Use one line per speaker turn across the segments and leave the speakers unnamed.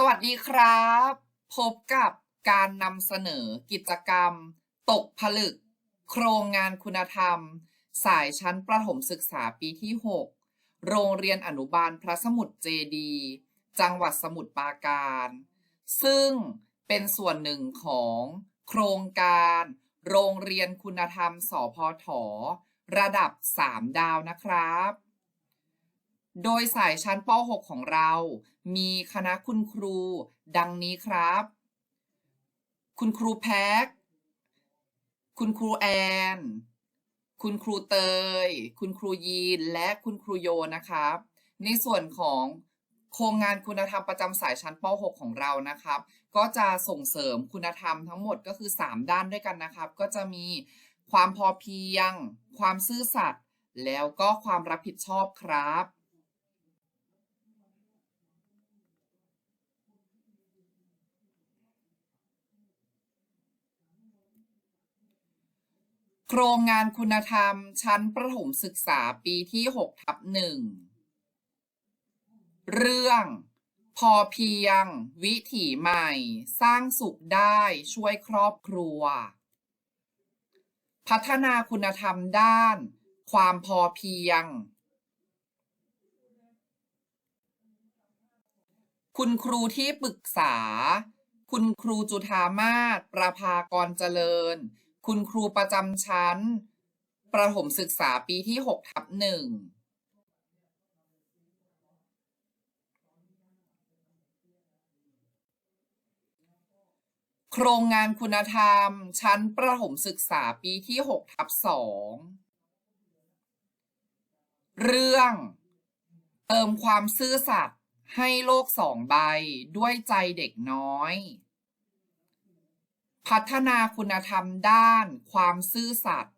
สวัสดีครับ พบกับการนำเสนอกิจกรรม ตกผลึก โครงงานคุณธรรม สายชั้นประถมศึกษาปีที่ 6 โรงเรียนอนุบาลพระสมุทรเจดี จังหวัดสมุทรปราการ ซึ่งเป็นส่วนหนึ่งของโครงการ โรงเรียนคุณธรรม สพท ระดับ 3 ดาวนะครับ โดยสายชั้นป .6 ของเรา มีคณะคุณครู ดังนี้ครับ คุณครูแพ็กคุณครูแอน คุณครูเตย คุณครูยีน และคุณครูโยนะครับ ในส่วนของโครงงานคุณธรรมประจำสายชั้นป .6 ของเรานะครับ ก็จะส่งเสริมคุณธรรมทั้งหมดก็คือ 3 ด้านด้วยกันนะครับ ก็จะมีความพอเพียง ความซื่อสัตย์แล้วก็ความรับผิดชอบครับ โครงงานคุณธรรม ชั้นประถมศึกษาปีที่6ทับหนึ่งเรื่อง พอเพียง วิถีใหม่ สร้างสุขได้ช่วยครอบครัว พัฒนาคุณธรรมด้าน ความพอเพียง คุณครูที่ปรึกษา คุณครูจุธามาศประภากรเจริญ คุณครูประจำชั้น ประถมศึกษาปีที่6ทับหนึ่งโครงงานคุณธรรม ชั้นประถมศึกษาปีที่6ทับสองเรื่องเติมความซื่อสัตย์ให้โลกสองใบด้วยใจเด็กน้อย พัฒนาคุณธรรมด้าน ความซื่อสัตย์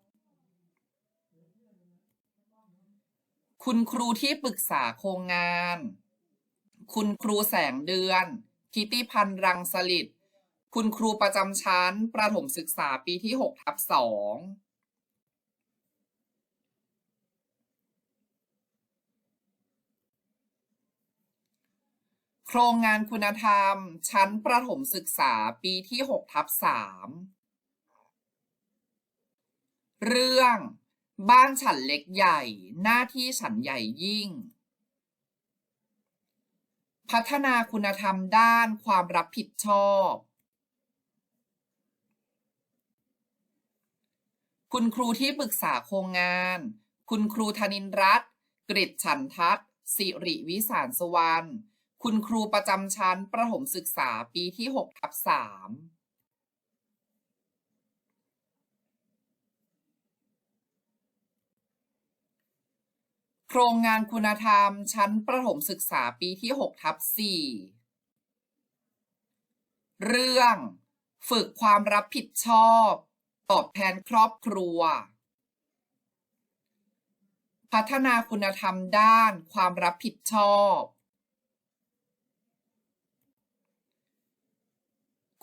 คุณครูที่ปรึกษาโครงงาน คุณครูแสงเดือนคิติพันธ์รังสลิดคุณครูประจำชั้น ประถมศึกษาปีที่6ทับ2 โครงงานคุณธรรม ชั้นประถมศึกษาปีที่6ทับสามเรื่อง บ้านฉันเล็กใหญ่ หน้าที่ฉันใหญ่ยิ่ง พัฒนาคุณธรรมด้านความรับผิดชอบ คุณครูที่ปรึกษาโครงงาน คุณครูธนินรัตน์กริชฉันทัศน์สิริวิสารสวรรณ คุณครูประจำชั้นประถมศึกษาปีที่6ทับสามโครงงานคุณธรรมชั้นประถมศึกษาปีที่6ทับสี่เรื่องฝึกความรับผิดชอบ ตอบแทนครอบครัว พัฒนาคุณธรรมด้านความรับผิดชอบ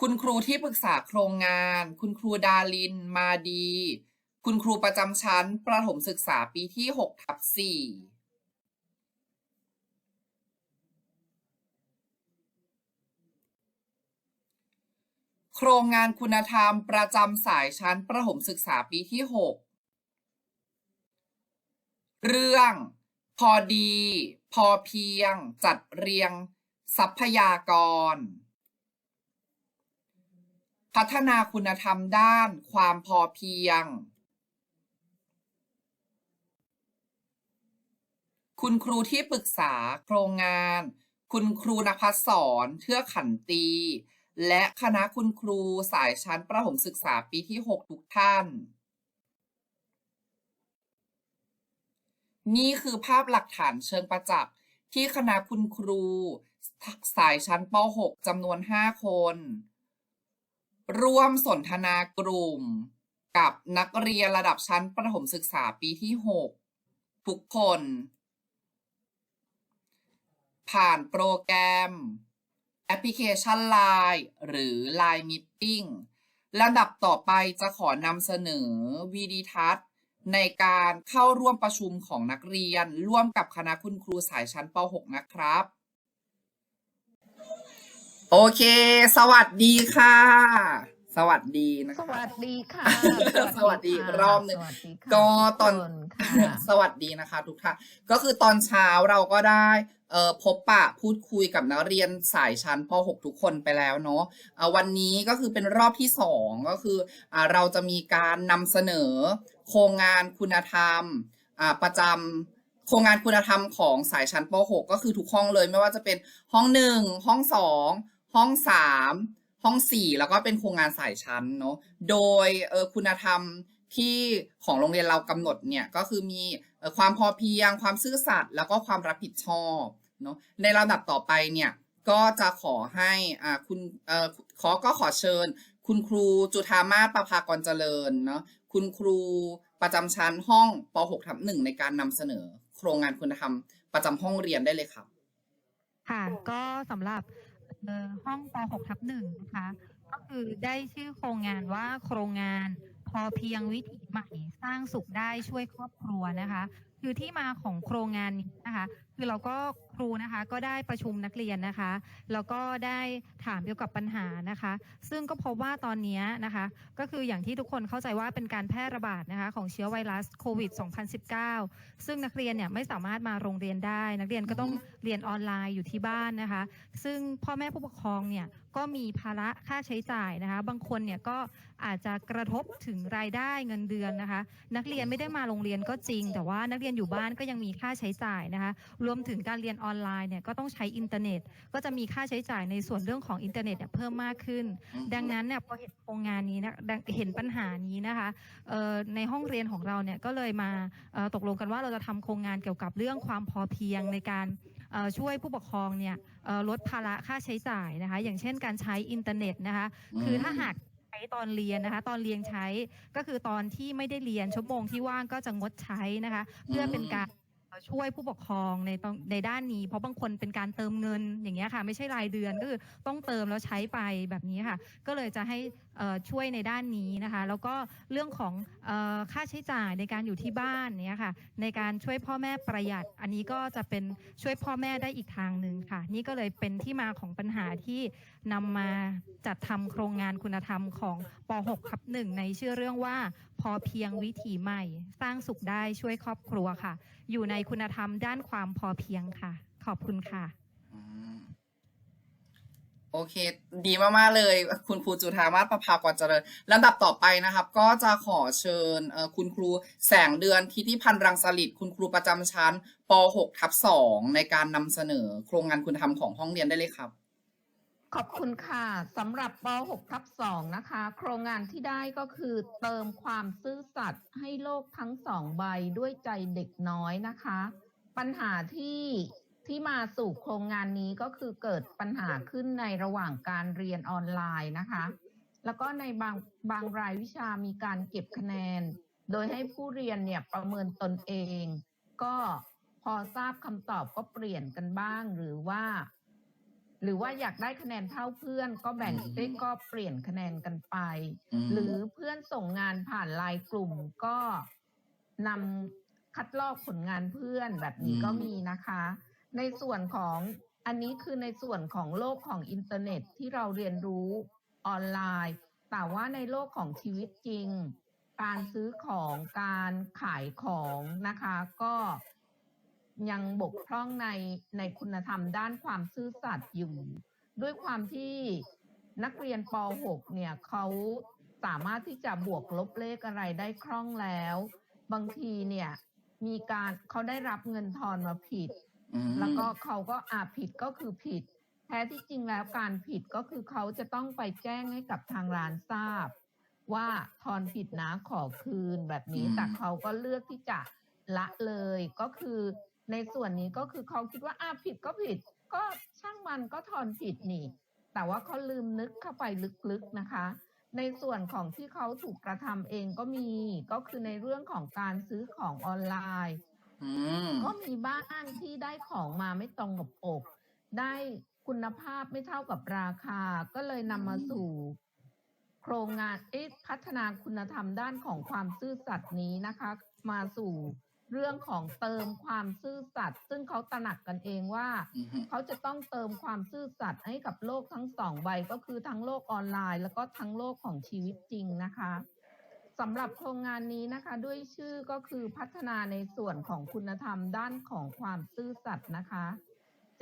คุณครูที่ปรึกษาโครงงาน คุณครูดาลิน มาดี คุณครูประจำชั้น ประถมศึกษาปีที่6ทับสี่โครงงานคุณธรรมประจำสายชั้นประถมศึกษาปีที่ 6 เรื่อง พอดี พอเพียง จัดเรียง ทรัพยากร พัฒนาคุณธรรมด้านความพอเพียง คุณครูที่ปรึกษาโครงงาน คุณครูนภัสสรเทือกขันตี และคณะคุณครูสายชั้นประถมศึกษาปีที่ 6 ทุกท่าน นี่คือภาพหลักฐานเชิงประจักษ์ที่คณะคุณครูสายชั้นป .6 จำนวน 5 คน ร่วมสนทนากลุ่ม กับนักเรียนระดับชั้นประถมศึกษาปีที่ 6 ทุกคน ผ่านโปรแกรม แอปพลิเคชัน Line หรือ Line Meeting ลำดับต่อไปจะขอนำเสนอวีดีทัศน์ ในการเข้าร่วมประชุมของนักเรียน ร่วมกับคณะคุณครูสายชั้นป .6 นะครับ โอเค สวัสดีค่ะ สวัสดีนะ
ส
คะ
วัสดีค่ะ
สวัสดีอีกรอบหนึ่ง
สวัสดีค่ะ
ก็ตอน
ทุกคค่ะ
สวัสดีนะคะ ทุกท่าน ก็คือตอนเช้าเราก็ได้เอ่อพบปะพูดคุยกับนักเรียนสายชั้นป .6 ทุกคนไปแล้วเนาะเอ่อวันนี้ก็คือเป็นรอบที่สองก็คืออ่าเราจะมีการนำเสนอ โครงงานคุณธรรมอ่าประจำโครงงานคุณธรรมของสายชั้นป .6 ก็คือทุกห้องเลยไม่ว่าจะเป็นห้องหนึ่งห้องสอง ห้องสามห้องสี่แล้วก็เป็นโครงงานสายชั้นเนาะโดยเออคุณธรรมที่ของโรงเรียนเรากำหนดเนี่ยก็คือมีความพอเพียง ความซื่อสัตย์แล้วก็ความรับผิดชอบเนาะในลำดับต่อไปเนี่ยก็จะขอให้อ่าคุณเอ่อขอก็ขอเชิญ คุณครูจุธามาศประภากรเจริญเนาะคุณครูประจำชั้นห้องป .6 ทับหนึ่งในการนำเสนอ โครงงานคุณธรรมประจำห้องเรียนได้เลยครับ
ค่ะก็สำหรับ เอ่อห้องป .6 ทับหนึ่งนะคะ ก็คือได้ชื่อโครงงานว่าโครงงานพอเพียงวิถีใหม่สร้างสุขได้ช่วยครอบครัวนะคะ คือที่มาของโครงงานนี้นะคะ คือเราก็ ครูนะคะก็ได้ประชุมนักเรียนนะคะแล้วก็ได้ถามเกี่ยวกับปัญหานะคะ ซึ่งก็พบว่าตอนนี้นะคะ ก็คืออย่างที่ทุกคนเข้าใจว่าเป็นการแพร่ระบาดนะคะของเชื้อไวรัสโควิด 2019 ซึ่งนักเรียนเนี่ยไม่สามารถมาโรงเรียนได้ นักเรียนก็ต้องเรียนออนไลน์อยู่ที่บ้านนะคะ ซึ่งพ่อแม่ผู้ปกครองเนี่ยก็มีภาระค่าใช้จ่ายนะคะ บางคนเนี่ยก็อาจจะกระทบถึงรายได้เงินเดือนนะคะ นักเรียนไม่ได้มาโรงเรียนก็จริง แต่ว่านักเรียนอยู่บ้านก็ยังมีค่าใช้จ่ายนะคะ รวมถึงการเรียนออนไลน์เนี่ยก็ต้องใช้อินเทอร์เน็ต ก็จะมีค่าใช้จ่ายในส่วนเรื่องของอินเทอร์เน็ตเนี่ยเพิ่มมากขึ้น ดังนั้นเนี่ยพอเห็นโครงงานนี้นะดังเห็นปัญหานี้นะคะเอ่อในห้องเรียนของเราเนี่ยก็เลยมาเอ่อตกลงกันว่าเราจะทำโครงงานเกี่ยวกับเรื่องความพอเพียงในการเอ่อช่วยผู้ปกครองเนี่ยเอ่อลดภาระค่าใช้จ่ายนะคะ อย่างเช่นการใช้อินเทอร์เน็ตนะคะ คือถ้าหากใช้ตอนเรียนนะคะ ตอนเรียนใช้ก็คือตอนที่ไม่ได้เรียนชั่วโมงที่ว่างก็จะงดใช้นะคะ เพื่อเป็นการ ช่วยผู้ปกครองในตรงในด้านนี้ เพราะบางคนเป็นการเติมเงินอย่างเงี้ยค่ะ ไม่ใช่รายเดือนก็คือต้องเติมแล้วใช้ไปแบบนี้ค่ะ ก็เลยจะให้ ช่วยในด้านนี้นะคะ แล้วก็เรื่องของออค่าใช้จ่ายในการอยู่ที่บ้านเนี่ยค่ะ ในการช่วยพ่อแม่ประหยัด อันนี้ก็จะเป็นช่วยพ่อแม่ได้อีกทางหนึ่งค่ะ นี่ก็เลยเป็นที่มาของปัญหาที่นำมาจัดทำโครงงานคุณธรรมของป .6 ทับหนึ่งในชื่อเรื่องว่า พอเพียงวิถีใหม่ สร้างสุขได้ช่วยครอบครัวค่ะ อยู่ในคุณธรรมด้านความพอเพียงค่ะ ขอบคุณค่ะ
โอเค ดีมากๆเลย คุณครูจุธามาศประภากรเจริญลำดับต่อไปนะครับ ก็จะขอเชิญคุณครูแสงเดือนทิติพันธ์รังสลิดคุณครูประจำชั้นป .6 ทับ2ในการนำเสนอ โครงงานคุณธรรมของห้องเรียนได้เลยครับ
ขอบคุณค่ะสำหรับป .6 ทับ2นะคะ โครงงานที่ได้ก็คือเติมความซื่อสัตย์ให้โลกทั้งสองใบด้วยใจเด็กน้อยนะคะ ปัญหาที่ ที่มาสู่โครงงานนี้ก็คือเกิดปัญหาขึ้นในระหว่างการเรียนออนไลน์นะคะ แล้วก็ในบางบางรายวิชามีการเก็บคะแนน โดยให้ผู้เรียนเนี่ยประเมินตนเอง ก็พอทราบคำตอบก็เปลี่ยนกันบ้างหรือว่า หรือว่าอยากได้คะแนนเท่าเพื่อน ก็แบ่ง
อืม
เอ้ยก็เปลี่ยนคะแนนกันไป
อืม
หรือเพื่อนส่งงานผ่านไลน์กลุ่มก็นำคัดลอกผลงานเพื่อนแบบนี้ก็มีนะคะ ในส่วนของอันนี้คือในส่วนของโลกของอินเทอร์เน็ตที่เราเรียนรู้ออนไลน์ แต่ว่าในโลกของชีวิตจริง การซื้อของการขายของนะคะ ก็ยังบกพร่องในในคุณธรรมด้านความซื่อสัตย์อยู่ ด้วยความที่นักเรียนป .6 เนี่ยเขาสามารถที่จะบวกลบเลขอะไรได้คล่องแล้ว บางทีเนี่ยมีการเขาได้รับเงินทอนมาผิด แล้วก็เขาก็อาผิดก็คือผิด แท้ที่จริงแล้วการผิดก็คือเขาจะต้องไปแจ้งให้กับทางร้านทราบ ว่าทอนผิดนะขอคืนแบบนี้
อืม
แต่เขาก็เลือกที่จะละเลยก็คือในส่วนนี้ก็คือเขาคิดว่าอาผิดก็ผิด ก็ช่างมันก็ทอนผิดนี่ แต่ว่าเขาลืมนึกเข้าไปลึกๆนะคะ ในส่วนของที่เขาถูกกระทำเองก็มีก็คือในเรื่องของการซื้อของออนไลน์
อืม
ก็มีบ้างที่ได้ของมาไม่ตรงกับอกได้คุณภาพไม่เท่ากับราคา ก็เลยนำมาสู่ โครงงานเอ๊ะพัฒนาคุณธรรมด้านของความซื่อสัตย์นี้นะคะ มาสู่เรื่องของเติมความซื่อสัตย์ซึ่งเขาตระหนักกันเองว่า
อือฮึ
เขาจะต้องเติมความซื่อสัตย์ให้กับโลกทั้งสองใบก็คือทั้งโลกออนไลน์ แล้วก็ทั้งโลกของชีวิตจริงนะคะ สำหรับโครงงานนี้นะคะ ด้วยชื่อก็คือพัฒนาในส่วนของคุณธรรมด้านของความซื่อสัตย์นะคะ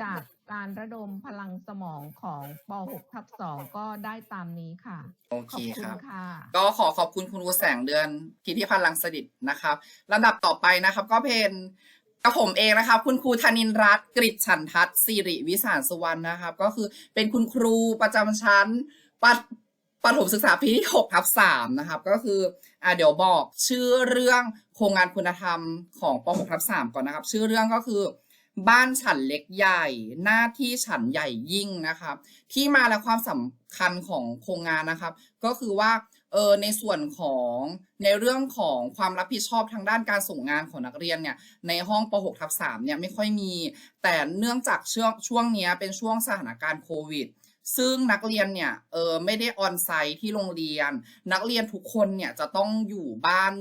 จากการระดมพลังสมองของป .6 ทับ2ก็ได้ตามนี้ค่ะ
โอ
ข
เค
อบคุ
ค
ณ
รับ
ค่ะ
ก็ขอขอบคุณคุณครูแสงเดือนพิพิพันธ์ลังสดิตนะครับลำดับต่อไปนะครับ ก็เป็นกับผมเองนะครับ คุณครูธนินรัตน์กริชฉันทัศน์สิริวิสารสุวรรณนะครับ ก็คือเป็นคุณครูประจำชั้นปฐ ประถมศึกษาปีที่6ทับ3นะครับ ก็คืออ่าเดี๋ยวบอกชื่อเรื่องโครงงานคุณธรรมของป6ทับ3ก่อนนะครับ ชื่อเรื่องก็คือ บ้านฉันเล็กใหญ่ หน้าที่ฉันใหญ่ยิ่งนะครับ ที่มาและความสำคัญของโครงงานนะครับ ก็คือว่าเออในส่วนของในเรื่องของความรับผิดชอบทางด้านการส่งงานของนักเรียนเนี่ยในห้องป .6 ทับ3เนี่ยไม่ค่อยมี แต่เนื่องจากช่วงช่วงนี้เป็นช่วงสถานการณ์โควิด ซึ่งนักเรียนเนี่ยเออไม่ได้ออนไซต์ที่โรงเรียน นักเรียนทุกคนเนี่ยจะต้องอยู่บ้าน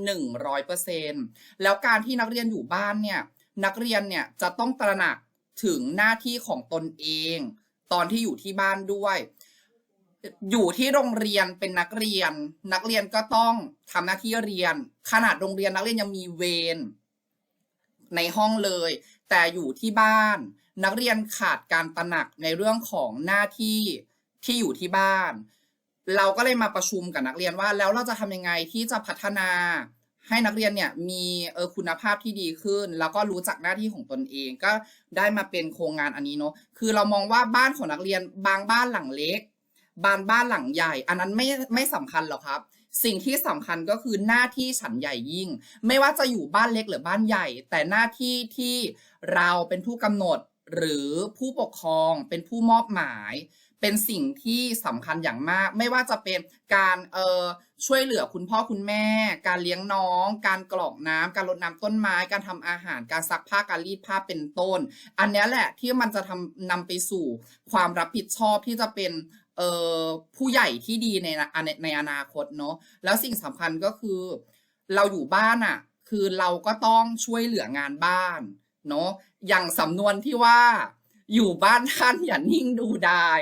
100%แล้วการที่นักเรียนอยู่บ้านเนี่ยนักเรียนเนี่ยจะต้องตระหนักถึงหน้าที่ของตนเอง ตอนที่อยู่ที่บ้านด้วย อยู่ที่โรงเรียนเป็นนักเรียน นักเรียนก็ต้องทำหน้าที่เรียน ขนาดโรงเรียนนักเรียนยังมีเวร ในห้องเลย แต่อยู่ที่บ้าน นักเรียนขาดการตระหนักในเรื่องของหน้าที่ที่อยู่ที่บ้าน เราก็เลยมาประชุมกับนักเรียนว่า แล้วเราจะทำยังไงที่จะพัฒนาให้นักเรียนเนี่ยมีเออคุณภาพที่ดีขึ้น แล้วก็รู้จักหน้าที่ของตนเองก็ได้มาเป็นโครงงานอันนี้เนาะคือเรามองว่าบ้านของนักเรียนบางบ้านหลังเล็ก บานบ้านหลังใหญ่ อันนั้นไม่ไม่สำคัญหรอกครับ สิ่งที่สำคัญก็คือหน้าที่ฉันใหญ่ยิ่ง ไม่ว่าจะอยู่บ้านเล็กหรือบ้านใหญ่ แต่หน้าที่ที่เราเป็นผู้กำหนดหรือผู้ปกครองเป็นผู้มอบหมาย เป็นสิ่งที่สำคัญอย่างมาก ไม่ว่าจะเป็นการเอ่อช่วยเหลือคุณพ่อคุณแม่ การเลี้ยงน้อง การกรอกน้ำการรดน้ำต้นไม้ การทำอาหาร การซักผ้าการรีดผ้าเป็นต้น อันนี้แหละที่มันจะทำนำไปสู่ความรับผิดชอบที่จะเป็น เอ่อผู้ใหญ่ที่ดีในในในอนาคตเนาะแล้วสิ่งสำคัญก็คือ เราอยู่บ้านอะ่ะ คือเราก็ต้องช่วยเหลืองานบ้านเนาะอย่างสำนวนที่ว่า อยู่บ้านท่านอย่านิ่งดูดาย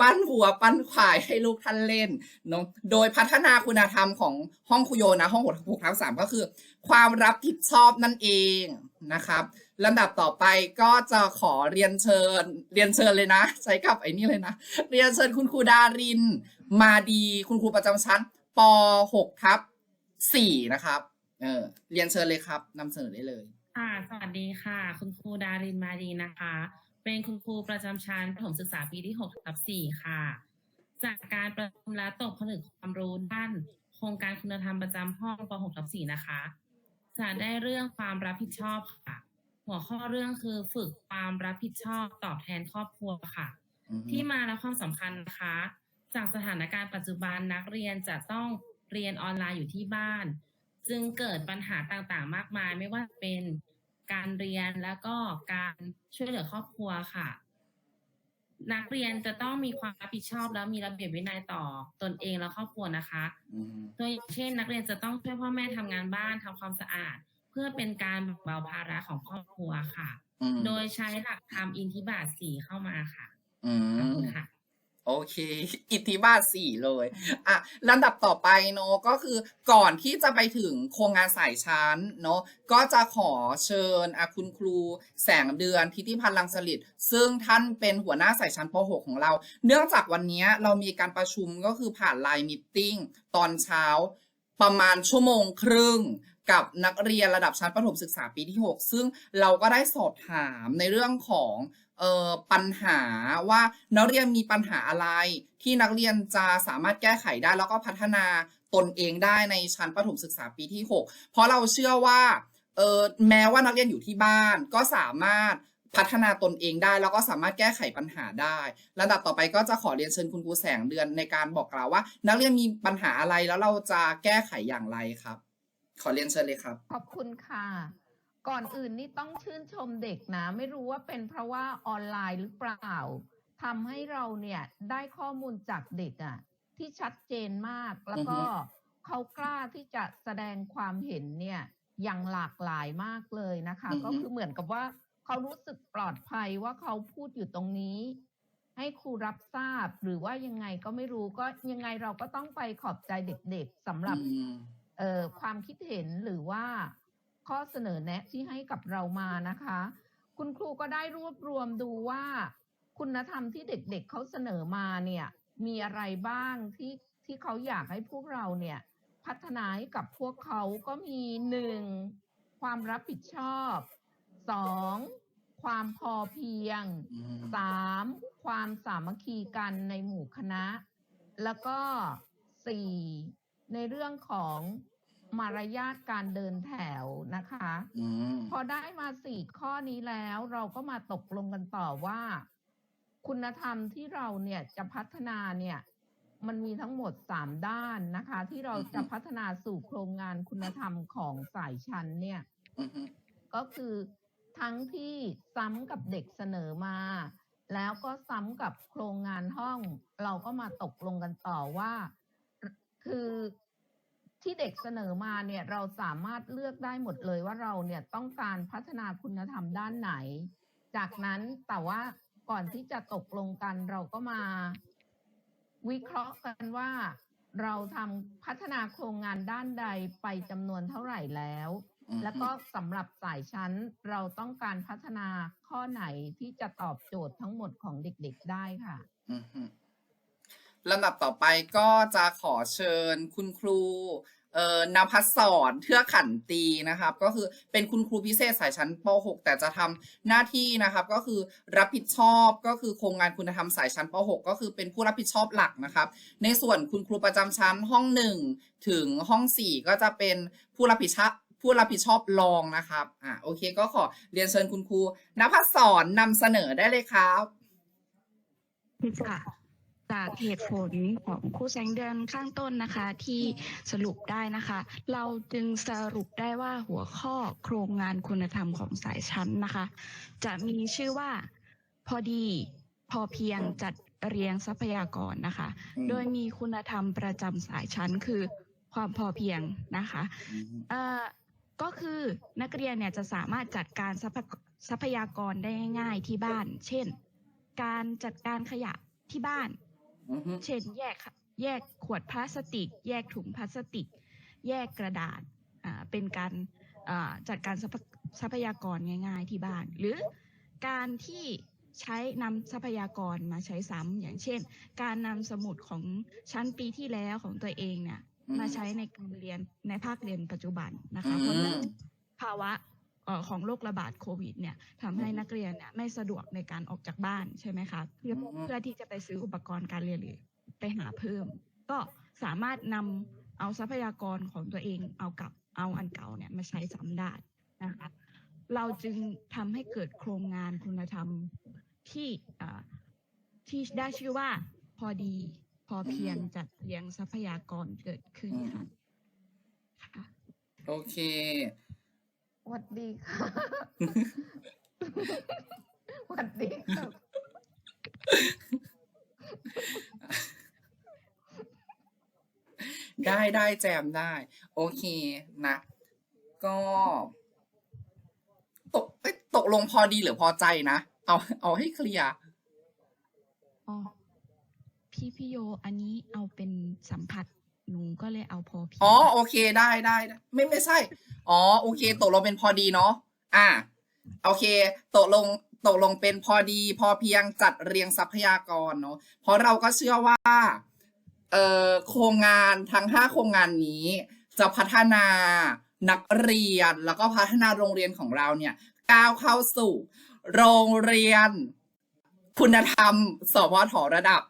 ปั้นวัวปั้นควายให้ลูกท่านเล่นเนาะโดยพัฒนาคุณธรรมของห้องคุโยนะ ห้องหกหกทับสามก็คือ ความรับผิดชอบนั่นเองนะครับลำดับต่อไปก็จะขอเรียนเชิญ เรียนเชิญเลยนะ ใช้กับไอ้นี่เลยนะ เรียนเชิญคุณครูดาริน มาดีคุณครูประจำชั้นป .6 ทับ4นะครับเออเรียนเชิญเลยครับนำเสนอได้เลย
ค่ะ สวัสดีค่ะ คุณครูดารินมาดีนะคะ เป็นคุณครูประจำชั้นประถมศึกษาปีที่6ทับ4ค่ะ จากการประชุมและตกผลึกความรู้ด้านโครงการคุณธรรมประจำห้องป6ทับ4นะคะจะได้เรื่องความรับผิดชอบค่ะ หัวข้อเรื่องคือฝึกความรับผิดชอบตอบแทนครอบครัวค่ะ
อือฮึ
ที่มาและความสำคัญนะคะ จากสถานการณ์ปัจจุบันนักเรียนจะต้องเรียนออนไลน์อยู่ที่บ้าน จึงเกิดปัญหาต่างๆ มากมาย ไม่ว่าจะเป็น การเรียนแล้วก็การช่วยเหลือครอบครัวค่ะ นักเรียนจะต้องมีความรับผิดชอบแล้วมีระเบียบวินัยต่อตนเองและครอบครัวนะคะ
อือฮึ
ตัวอย่างเช่น นักเรียนจะต้องช่วยพ่อแม่ทำงานบ้านทำความสะอาด เพื่อเป็นการแบ่งเบาภาระของครอบครัวค่ะ
อืม
โดยใช้หลักธรรมอินทิบาทสี่เข้ามาค่ะ
อื
ขอบ
ม
คุณค่ะ
โอเค อิทธิบาทสี่เลย อะลำดับต่อไปเนอะก็คือก่อนที่จะไปถึงโครงงานสายชั้นเนอะก็จะขอเชิญอะคุณครู แสงเดือนทิติพันธ์ลังสลิดซึ่งท่านเป็นหัวหน้าสายชั้นป .6 ของเรา เนื่องจากวันนี้เรามีการประชุมก็คือผ่านไลน์มิทติ้งตอนเช้าประมาณชั่วโมงครึ่งกับนักเรียนระดับชั้นประถมศึกษาปีที่ 6 ซึ่งเราก็ได้สอบถามในเรื่องของ เอ่อปัญหาว่านักเรียนมีปัญหาอะไร ที่นักเรียนจะสามารถแก้ไขได้แล้วก็พัฒนาตนเองได้ในชั้นประถมศึกษาปีที่ 6 เพราะเราเชื่อว่าเออแม้ว่านักเรียนอยู่ที่บ้านก็สามารถพัฒนาตนเองได้ แล้วก็สามารถแก้ไขปัญหาได้ลำดับต่อไปก็จะขอเรียนเชิญคุณครูแสงเดือนในการบอกกล่าวว่า นักเรียนมีปัญหาอะไรแล้วเราจะแก้ไขอย่างไรครับ ขอเรียนเชิญเลยครับ
ขอบคุณค่ะ ก่อนอื่นนี่ต้องชื่นชมเด็กนะ ไม่รู้ว่าเป็นเพราะว่าออนไลน์หรือเปล่าทำให้เราเนี่ยได้ข้อมูลจากเด็กอะที่ชัดเจนมากแล้วก็
อือฮึ
เขากล้าที่จะแสดงความเห็นเนี่ยอย่างหลากหลายมากเลยนะคะ
อือฮึ
ก็คือเหมือนกับว่าเขารู้สึกปลอดภัยว่าเขาพูดอยู่ตรงนี้ ให้ครูรับทราบหรือว่ายังไงก็ไม่รู้ก็ยังไงเราก็ต้องไปขอบใจเด็กๆสำหรับ
อืม
เอ่อความคิดเห็นหรือว่า ข้อเสนอแนะที่ให้กับเรามานะคะ คุณครูก็ได้รวบรวมดูว่า คุณธรรมที่เด็กๆเขาเสนอมาเนี่ยมีอะไรบ้างที่ที่เขาอยากให้พวกเราเนี่ยพัฒนาให้กับพวกเขาก็มีหนึ่งความรับผิดชอบสองความพอเพียง
อืม
สามความสามัคคีกันในหมู่คณะ แล้วก็สี่ในเรื่องของ มารยาทการเดินแถวนะคะ
อืม
พอได้มาสี่ข้อนี้แล้วเราก็มาตกลงกันต่อว่า คุณธรรมที่เราเนี่ยจะพัฒนาเนี่ย มันมีทั้งหมดสามด้านนะคะ ที่เราจะพัฒนาสู่โครงงานคุณธรรมของสายชั้นเนี่ย
อืม
ก็คือทั้งที่ซ้ำกับเด็กเสนอมา แล้วก็ซ้ำกับโครงงานห้อง เราก็มาตกลงกันต่อว่า คือ ที่เด็กเสนอมาเนี่ยเราสามารถเลือกได้หมดเลยว่าเราเนี่ยต้องการพัฒนาคุณธรรมด้านไหน จากนั้นแต่ว่าก่อนที่จะตกลงกันเราก็มา วิเคราะห์กันว่า เราทำพัฒนาโครงงานด้านใดไปจำนวนเท่าไหร่แล้ว
อืม
แล้วก็สำหรับสายชั้นเราต้องการพัฒนาข้อไหนที่จะตอบโจทย์ทั้งหมดของเด็กๆได้ค่ะ
อืมฮึ ลำดับต่อไปก็จะขอเชิญคุณครูเอ่อนภัสสรเทือกขันตีนะครับ ก็คือเป็นคุณครูพิเศษสายชั้นป .6 แต่จะทำหน้าที่นะครับ ก็คือรับผิดชอบก็คือโครงงานคุณธรรมสายชั้นป .6 ก็คือเป็นผู้รับผิดชอบหลักนะครับ ในส่วนคุณครูประจำชั้นห้องหนึ่งถึงห้องสี่ก็จะเป็นผู้รับผิดชอบผู้รับผิดชอบรองนะครับอ่าโอเคก็ขอเรียนเชิญคุณครูนภัสสรนำเสนอได้เลยครับ
ค่ะ จากเหตุผลของครูแสงเดือนข้างต้นนะคะ ที่สรุปได้นะคะ เราจึงสรุปได้ว่าหัวข้อโครงงานคุณธรรมของสายชั้นนะคะ จะมีชื่อว่าพอดีพอเพียงจัดเรียงทรัพยากรนะคะ
อืม
โดยมีคุณธรรมประจำสายชั้นคือความพอเพียงนะคะ
อืม
เอ่อก็คือนักเรียนเนี่ยจะสามารถจัดการทรัพยทรัพยากรได้ง่าย ๆที่บ้าน เช่น การจัดการขยะที่บ้าน
อืมฮึ
เช่นแยกขะแยกขวดพลาสติก แยกถุงพลาสติก แยกกระดาษอ่าเป็นการอ่าจัดการทรัพทรัพยากรง่าย ๆ ที่บ้าน หรือการที่ใช้นำทรัพยากรมาใช้ซ้ำอย่างเช่น การนำสมุดของชั้นปีที่แล้วของตัวเองเนี่ย
อืม
มาใช้ในการเรียนในภาคเรียนปัจจุบันนะ
อื
คะ
ม
เพราะเนื่องจากภาวะเอ่อ ของโรคระบาดโควิดเนี่ยทำให้
อืม
นักเรียนเนี่ยไม่สะดวกในการออกจากบ้านใช่ไหมคะเพื่อ
อืม
เพื่อที่จะไปซื้ออุปกรณ์การเรียนหรือไปหาเพิ่ม ก็สามารถนำเอาทรัพยากรของตัวเองเอากับเอาอันเก่าเนี่ยมาใช้ซ้ำได้นะคะเราจึงทำให้เกิดโครงงานคุณธรรมที่อ่าที่ได้ชื่อว่าพอดีพอเพียงจัดเรียงทรัพยากรเกิดขึ้นค่ะค่ะ
โอเค
สวัสดีค่ะสวัสดีค่ะ
ได้ได้แจมได้ โอเคนะ ก็ตกเอ้ยตกลงพอดีหรือพอใจนะ เอา เอาให้เคลียร์
อ๋อพี่พี่โย อันนี้เอาเป็นสัมผัส หนูก็เลยเอาพอเพียง
อ๋อโอเคได้ได้ได้ไม่ไม่ใช่ อ๋อโอเค ตกลงเป็นพอดีเนาะอ่า โอเค ตกลงตกลงเป็นพอดี พอเพียงจัดเรียงทรัพยากรเนาะเพราะเราก็เชื่อว่าเอ่อโครงงานทั้งห้าโครงงานนี้ จะพัฒนานักเรียนแล้วก็พัฒนาโรงเรียนของเราเนี่ยก้าวเข้าสู่ โรงเรียน คุณธรรมสพทระดับ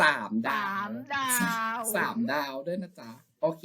สามดา
สาวมดาว
สามดาวด้วยนะจ๊ะ โอเค